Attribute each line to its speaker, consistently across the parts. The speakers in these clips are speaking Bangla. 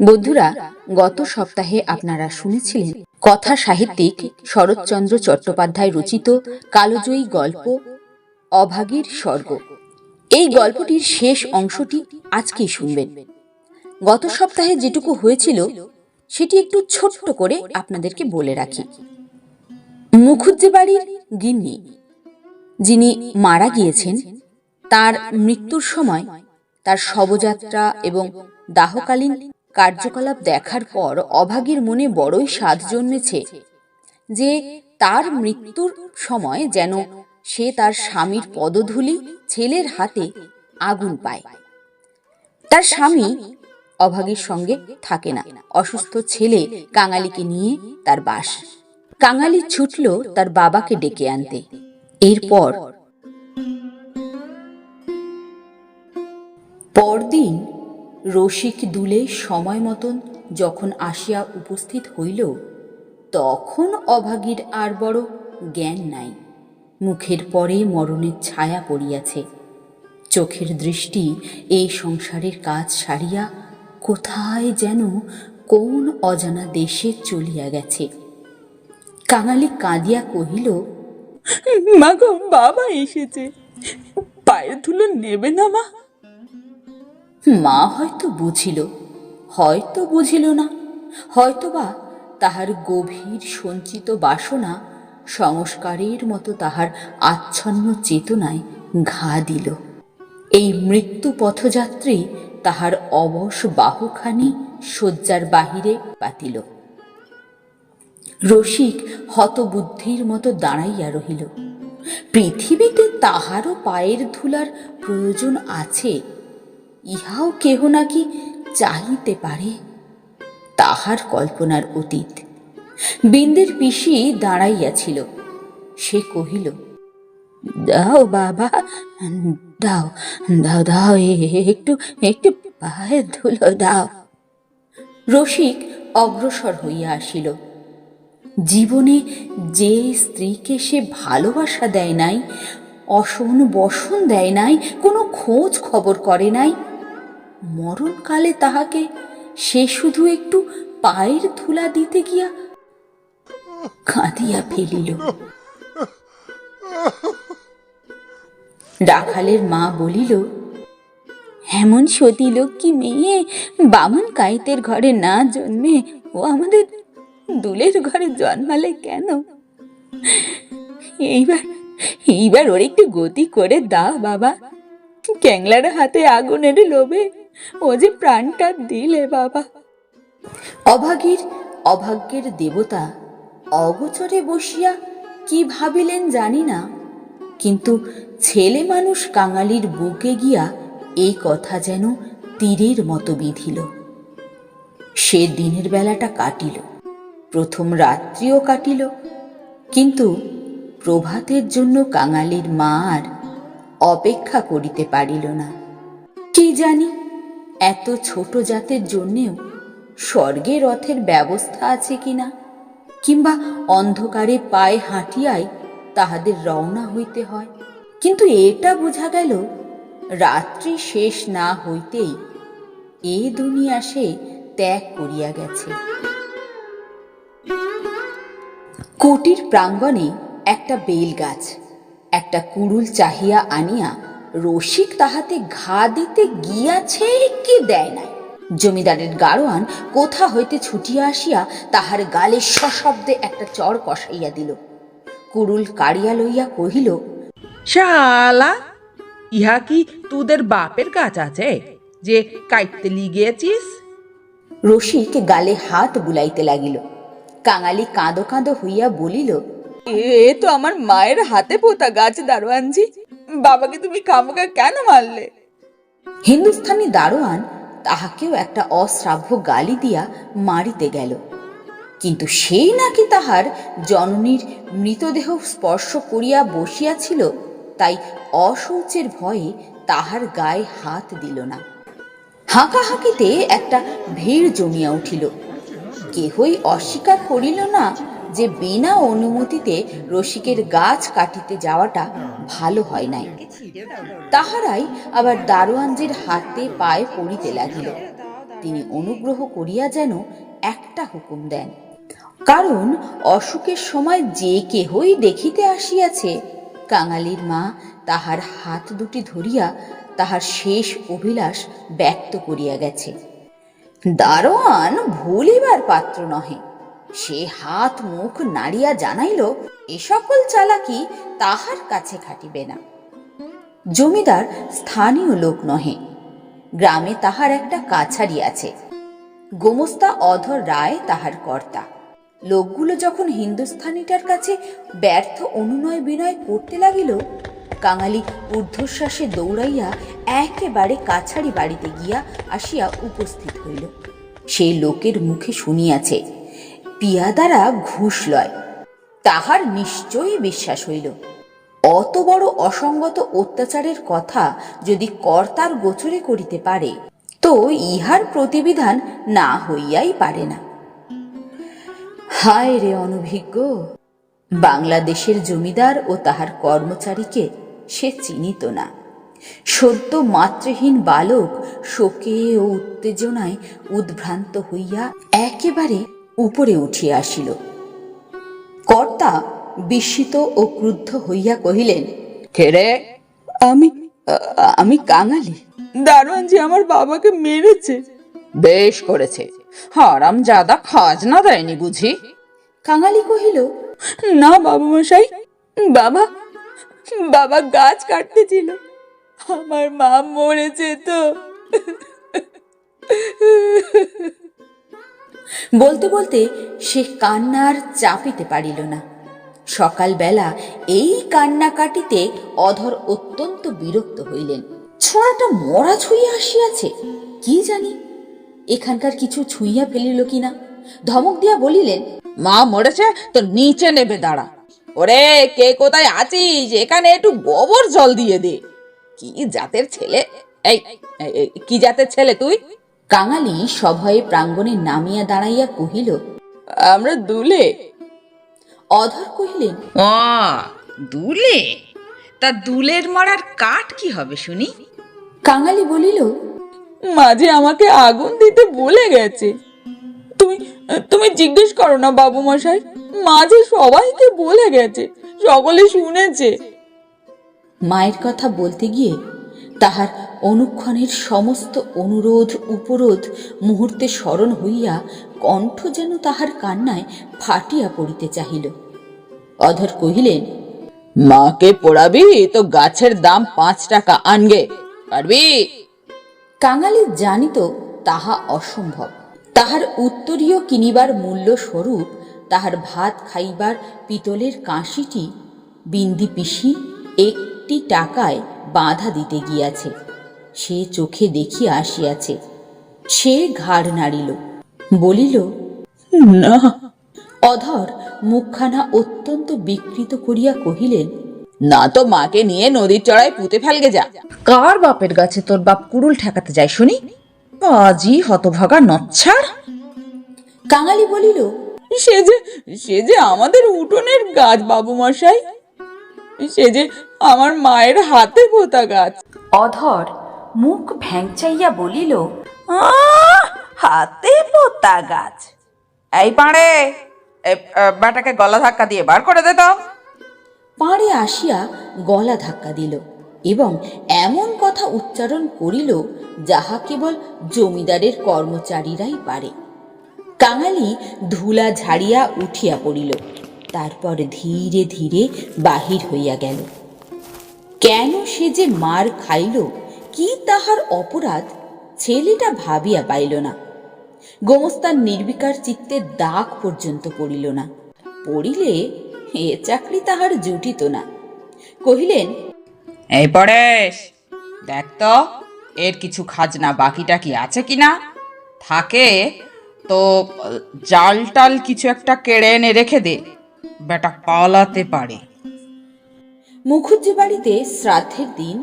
Speaker 1: বন্ধুরা, গত সপ্তাহে আপনারা শুনেছিলেন কথা সাহিত্যিক শরৎচন্দ্র চট্টোপাধ্যায় রচিত কালোজয়ী গল্প, অভাগীর স্বর্গ। এই গল্পটির শেষ অংশটি আজকেই শুনবেন। গত সপ্তাহে যেটুকু হয়েছিল, সেটি একটু ছোট্ট করে আপনাদেরকে বলে রাখি। মুখুজ্জে বাড়ির গিন্নি, যিনি মারা গিয়েছেন, তার মৃত্যুর সময় তার শবযাত্রা এবং দাহকালীন কার্যকলাপ দেখার পর অভাগীর মনে বড়ই সাধ জন্মেছে, যে তার মৃত্যুর সময় যেন সে তার স্বামীর পদধূলি ছেলের হাতে আগুন পায়। তার স্বামী অভাগীর সঙ্গে থাকে না। অসুস্থ ছেলে কাঙালিকে নিয়ে তার বাস। কাঙালি ছুটল তার বাবাকে ডেকে আনতে। এরপর পরদিন রসিক দুলে সময় মতন যখন আসিয়া উপস্থিত হইল, তখন অভাগীর আর বড় জ্ঞান নাই। মুখের পরে মরণের ছায়া পড়িয়াছে। চোখের দৃষ্টি এই সংসারের কাজ সারিয়া কোথায় যেন কোন অজানা দেশে চলিয়া গেছে। কাঙালি কাঁদিয়া কহিল,
Speaker 2: মা গো, বাবা এসেছে। পায়ের ধুলো নেবে না মা?
Speaker 1: মা হয়তো বুঝিল হয়তো বুঝিল না। হয়তোবা তাহার গভীর সঞ্চিত বাসনা সংস্কারের মতো তাহার আচ্ছন্ন চেতনায় ঘা দিল। এই মৃত্যু পথযাত্রী তাহার অবশ বাহুখানি শয্যার বাহিরে পাতিল। রসিক হতবুদ্ধির মতো দাঁড়াইয়া রহিল। পৃথিবীতে তাহারও পায়ের ধুলার প্রয়োজন আছে ইহাও কেহ নাকি চাহিতে পারে? তাহার কল্পনার অতীত। বিন্দের পিসি দাঁড়াইয়াছিল। সে কহিল, দাও বাবা, দাও দাও দাও একটু একটু পায়ের ধুলো, দাও। রসিক অগ্রসর হইয়া আসিল। জীবনে যে স্ত্রীকে সে ভালোবাসা দেয় নাই, অসন বসন দেয় নাই, কোনো খোঁজ খবর করে নাই মরণকালে তাহাকে সে শুধু একটু পায়ের ধুলা দিতে গিয়া কাঁদিয়া ফেলিল। রাখালের মা বলিল, এমন সতী লক্ষ্মী মেয়ে বামন কাইতের ঘরে না জন্মে ও আমাদের দুলের ঘরে জন্মালে কেন? এইবার এইবার ওর একটু গতি করে দাও বাবা। ক্যাংলার হাতে আগুনের লোভে ও যে প্রাণটা দিলে বাবা। অভাগীর, অভাগ্যের দেবতা অগোচরে বসিয়া কি ভাবিলেন জানি না। কিন্তু ছেলে মানুষ কাঙালির বুকে গিয়া এই কথা যেন তীরের মতো বিধিল। সে দিনের বেলাটা কাটিল, প্রথম রাত্রিও কাটিল, কিন্তু প্রভাতের জন্য কাঙালির মা আর অপেক্ষা করিতে পারিল না। কি জানি এত ছোট জাতের জন্যেও স্বর্গে রথের ব্যবস্থা আছে কিনা? কিংবা অন্ধকারে পায়ে হাঁটিয়াই তাহাদের রওনা হইতে হয়? কিন্তু এটা বোঝা গেল, রাত্রি শেষ না হইতেই এ দুনিয়া সে ত্যাগ করিয়া গেছে। কুটির প্রাঙ্গণে একটা বেল গাছ একটা কুড়ুল চাহিয়া আনিয়া রসিক তাহাতে ঘা দিতে গিয়াছে কি দেয় নাই? জমিদারের গাড়োয়ান কোথা হইতে ছুটিয়া আসিয়া তাহার গালে সশব্দে একটা চর কষাইয়া দিল। কুড়ুল কাড়িয়া লইয়া কহিল
Speaker 2: শালা ইহা কি তোদের বাপের কাজ আছে যে কাটতে লিগিয়েছিস
Speaker 1: রসিক গালে হাত বুলাইতে লাগিল। কাঙালি কাঁদো কাঁদো হইয়া বলিল
Speaker 2: এ তো আমার মায়ের হাতে পোতা গাছ দারোয়ানজি। বাবাকে তুমি খামোকা কেন মারলে?
Speaker 1: হিন্দুস্থানি দারোয়ান তাহাকেও একটা অশ্রাব্য গালি দিয়া মারিতে গেল। কিন্তু সেই নাকি তাহার জননীর মৃতদেহ স্পর্শ করিয়া বসিয়াছিল, তাই অশৌচের ভয়ে তাহার গায়ে হাত দিল না। হাঁকাহাঁকিতে একটা ভিড় জমিয়া উঠিল। কেহই অস্বীকার করিল না যে বিনা অনুমতিতে রসিকের গাছ কাটিতে যাওয়াটা ভালো হয় নাই। তাহারাই আবার দারোয়ানজির হাতে পায়ে পড়িতে লাগিল। তিনি অনুগ্রহ করিয়া যেন একটা হুকুম দেন। কারণ অসুখের সময় যে কেহই দেখিতে আসিয়াছে, কাঙালির মা তাহার হাত দুটি ধরিয়া তাহার শেষ অভিলাষ ব্যক্ত করিয়া গেছে। দারোয়ান ভুলিবার পাত্র নহে। সে হাত মুখ নাড়িয়া জানাইল, এ সকল চালাকি তাহার কাছে খাটিবে না। জমিদার স্থানীয় লোক নহে। গ্রামে তাহার একটা কাছারি আছে। গোমস্তা অধর রায় তাহার কর্তা। লোকগুলো যখন হিন্দুস্থানিটার কাছে ব্যর্থ অনুনয় বিনয় করতে লাগিল, কাঙালি ঊর্ধ্বশ্বাসে দৌড়াইয়া একেবারে কাছারি বাড়িতে গিয়া আসিয়া উপস্থিত হইল। সেই লোকের মুখে শুনিয়াছে পিয়াদারা ঘুষ লয়। তাহার নিশ্চয়ই বিশ্বাস হইল। অত বড় অসঙ্গত অত্যাচারের কথা যদি কর্তার গোচরে করিতে পারে, তো ইহার প্রতিবিধান না হইয়াই পারে না। হায় রে অনভিজ্ঞ! বাংলাদেশের জমিদার ও তাহার কর্মচারীকে সে চিনিত না। সদ্য মাতৃহীন বালক শোকে ও উত্তেজনায় উদ্ভ্রান্ত হইয়া একেবারে উপরে উঠিয়া আসিল। কর্তা বিস্মিত ও ক্রুদ্ধ হইয়া কহিলেন
Speaker 2: খেরে
Speaker 1: আমি আমি কাঙালি।
Speaker 2: দারোয়ানজি আমার বাবাকে মেরেছে। বেশ করেছে। হারাম জাদা খাজনা দেয়নি বুঝি?
Speaker 1: কাঙালি কহিল
Speaker 2: না বাবা মশাই বাবা বাবা গাছ কাটতেছিল আমার মা মরেছে তো।
Speaker 1: বলতে বলতে সে কান্নার চাপিতে পারিল না। সকালবেলা এই কান্নাকাটিতে অধর অত্যন্ত বিরক্ত হইলেন। ছোঁড়াটা মরা ছুঁইয়া আসিয়াছে কি জানি? এখানকার কিছু ছুঁইয়া ফেলিল কিনা? ধমক দিয়া বলিলেন
Speaker 2: মা মরেছে তো নিচে নেবে দাঁড়া। ওরে কে কোথায় আছিস? এখানে একটু গোবর জল দিয়ে দে। কি জাতের ছেলে? এই, কি জাতের ছেলে তুই?
Speaker 1: কাঙালি সভয়ে প্রাঙ্গণে নামিয়া দাঁড়াইয়া কহিল
Speaker 2: আমরা দুলে?
Speaker 1: অধর কহিলেন
Speaker 3: ও দুলে? তা দুলের মরার কাঠ কি হবে শুনি?
Speaker 1: কাঙালি বলিল
Speaker 2: মাঝে আমাকে আগুন দিতে বলে গেছে। তুমি তুমি জিজ্ঞেস করো না বাবু মশাই মাঝে সবাইকে বলে গেছে সকলে শুনেছে।
Speaker 1: মায়ের কথা বলতে গিয়ে তাহার অনুক্ষণের সমস্ত অনুরোধ উপরোধ মুহূর্তে স্মরণ হইয়া কণ্ঠ যেন তাহার কান্নায় ফাটিয়া পড়িতে চাহিল। অধর কহিলেন
Speaker 2: মাকে পড়াবি? তো গাছের দাম পাঁচ টাকা আনগে পারবি?
Speaker 1: কাঙালি জানিত তাহা অসম্ভব। তাহার উত্তরীয় কিনিবার মূল্য স্বরূপ তাহার ভাত খাইবার পিতলের কাঁসিটি বিন্দি পিসি একটি টাকায় বাধা দিতে গিয়াছে। সে চোখে দেখিয়া আসিয়াছে। সে ঘাড় নাড়িল। বলিল
Speaker 2: না।
Speaker 1: অধর মুখখানা অত্যন্ত বিকৃত করিয়া কহিলেন
Speaker 2: না তো মাকে নিয়ে নদীর চড়ায় পুঁতে ফেলগে যা।
Speaker 3: কার বাপের গাছে তোর বাপ কুড়ুল ঠেকাতে যায় শুনি? পাজি হতভাগা নচ্ছাড়।
Speaker 1: কাঙালি বলিল
Speaker 2: সে যে সে যে আমাদের উঠোনের গাছ বাবু মশাই। সে যে আমার মায়ের হাতে পোতা গাছ।
Speaker 1: অধর মুখ ভ্যাংচাইয়া বলিল
Speaker 3: আহ, হাতে পোতা গাছ। এই পাড়ে বেটাকে গলা ধাক্কা দিয়ে বার করে দে তো।
Speaker 1: পাড়ে আসিয়া গলা ধাক্কা দিল এবং এমন কথা উচ্চারণ করিল যাহা কেবল জমিদারের কর্মচারীরাই পারে। কাঙালি ধুলা ঝাড়িয়া উঠিয়া পড়িল। তারপর ধীরে ধীরে বাহির হইয়া গেল। কেন সে যে মার খাইল, কি তাহার অপরাধ, ছেলেটা ভাবিয়া পাইল না। গোমস্তার নির্বিকার চিত্তে দাগ পর্যন্ত পড়িল না। পড়িলে এ চাকরি তাহার জুটিত না। কহিলেন,
Speaker 3: এই পরেশ, দেখ তো, এর কিছু খাজনা বাকিটা কি আছে কিনা থাকে তো জাল টাল কিছু একটা কেড়ে এনে রেখে দে। বেটা পালাতে পারে।
Speaker 1: মুখুজ্জি বাড়িতে শ্রাদ্ধের দিন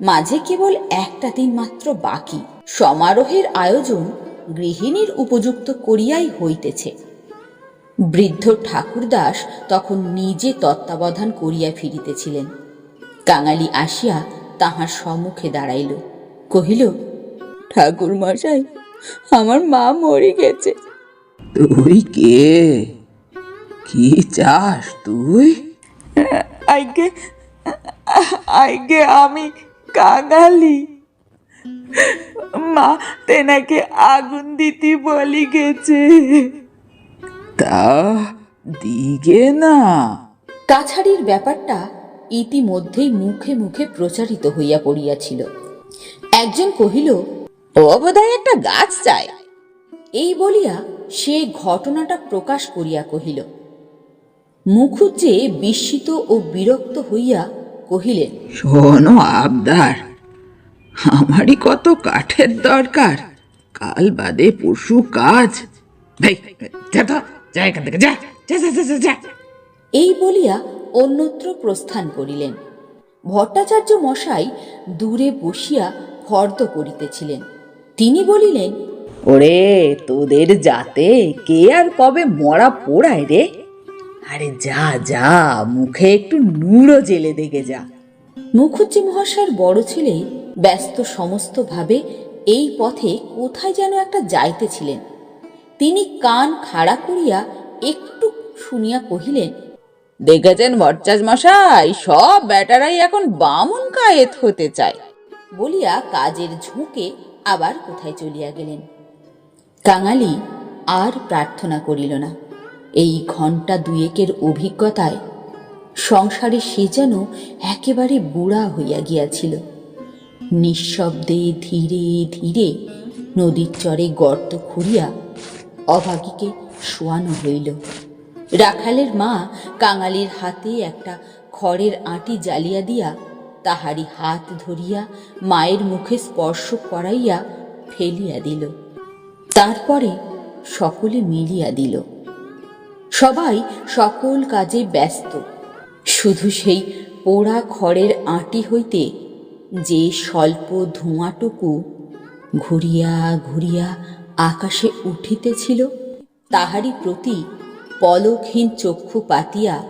Speaker 1: মাঝে কেবল একটা দিন মাত্র বাকি। সমারোহের আয়োজন গৃহিণীর উপযুক্ত করিয়াই হইতেছে। বৃদ্ধ ঠাকুরদাস তখন নিজে তত্ত্বাবধান করিয়া ফিরিতেছিলেন। কাঙালি আসিয়া তাহার সম্মুখে দাঁড়াইল কহিল
Speaker 2: ঠাকুর মশাই
Speaker 1: আমার মা মরে গেছে।
Speaker 2: তুই কে? কি চাস তুই?
Speaker 1: আইগে আমি কাঙালি। মা তেনাকে আগুন দিতে বলি গেছে।
Speaker 2: তা দিগে না।
Speaker 1: কাছাড়ির ব্যাপারটা ইতিমধ্যেই মুখে মুখে প্রচারিত হইয়া পড়িয়াছিল। একজন কহিল
Speaker 2: বোধহয় একটা গাছ চায়
Speaker 1: এই বলিয়া সে ঘটনাটা প্রকাশ করিয়া কহিল মুখুজ্জে বিস্মিত ও বিরক্ত হইয়া কহিলেন
Speaker 2: শোনো আবদার আমারই কত কাঠের দরকার। কাল বাদে পশু কাজ। ভাই যা তো যা এখান থেকে যা যা যা যা, যা যা।
Speaker 1: এই বলিয়া অন্যত্র প্রস্থান করিলেন। ভট্টাচার্য মশাই দূরে বসিয়া ফর্দ করিতেছিলেন। তিনি বলিলেন
Speaker 2: ওরে তোদের যাতে কে আর কবে মরা পোড়ায় রে? আরে যা যা মুখে একটু নুড়ো জেলে দেখে যা।
Speaker 1: মুখুজ্জি মহাশয়ের বড় ছেলে ব্যস্ত সমস্তভাবে এই পথে কোথায় যেন একটা যাইতেছিলেন। তিনি কান খাড়া করিয়া একটু শুনিয়া কহিলেন
Speaker 2: দেখেছেন ভট্টাচ মশাই সব ব্যাটারাই এখন বামুন কায়েত হতে চায়।
Speaker 1: বলিয়া কাজের ঝুঁকে আবার কোথায় চলিয়া গেলেন। কাঙালি আর প্রার্থনা করিল না। এই ঘণ্টা দুয়েকের অভিজ্ঞতায় সংসারে সে যেন একেবারে বুড়া হইয়া গিয়াছিল। নিঃশব্দে ধীরে ধীরে নদীর চরে গর্ত খুঁড়িয়া অভাগীকে শোয়ানো হইল। রাখালের মা কাঙালির হাতে একটা খড়ের আঁটি জ্বালিয়া দিয়া তাহারি হাত ধরিয়া মায়ের মুখে স্পর্শ করাইয়া ফেলিয়া দিল। তারপরে সকলে মিলিয়া দিল। সবাই সকল কাজে ব্যস্ত। শুধু সেই পোড়া খড়ের আঁটি হইতে যে স্বল্প ধোঁয়াটুকু ঘুরিয়া ঘুরিয়া আকাশে উঠিতেছিল, তাহারই প্রতি পলকহীন চক্ষু পাতিয়া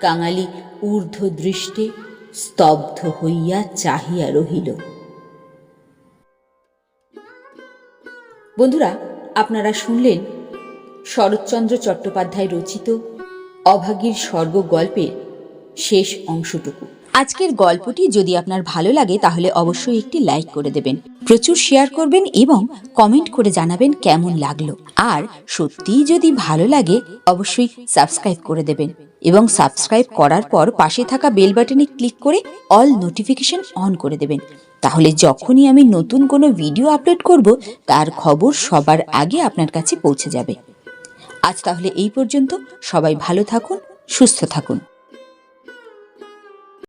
Speaker 1: কাঙালি ঊর্ধ্ব দৃষ্টে স্তব্ধ হইয়া চাহিয়া রহিল। বন্ধুরা, আপনারা শুনলেন শরৎচন্দ্র চট্টোপাধ্যায় রচিত অভাগীর স্বর্গ গল্পের শেষ অংশটুকু। আজকের গল্পটি যদি আপনার ভালো লাগে, তাহলে অবশ্যই একটি লাইক করে দেবেন। প্রচুর শেয়ার করবেন এবং কমেন্ট করে জানাবেন কেমন লাগল। আর সত্যিই যদি ভালো লাগে, অবশ্যই সাবস্ক্রাইব করে দেবেন। এবং সাবস্ক্রাইব করার পর পাশে থাকা বেল বাটনে ক্লিক করে অল নোটিফিকেশন অন করে দেবেন। তাহলে যখনই আমি নতুন কোনো ভিডিও আপলোড করব, তার খবর সবার আগে আপনার কাছে পৌঁছে যাবে। আজ তাহলে এই পর্যন্ত সবাই ভালো থাকুন সুস্থ থাকুন।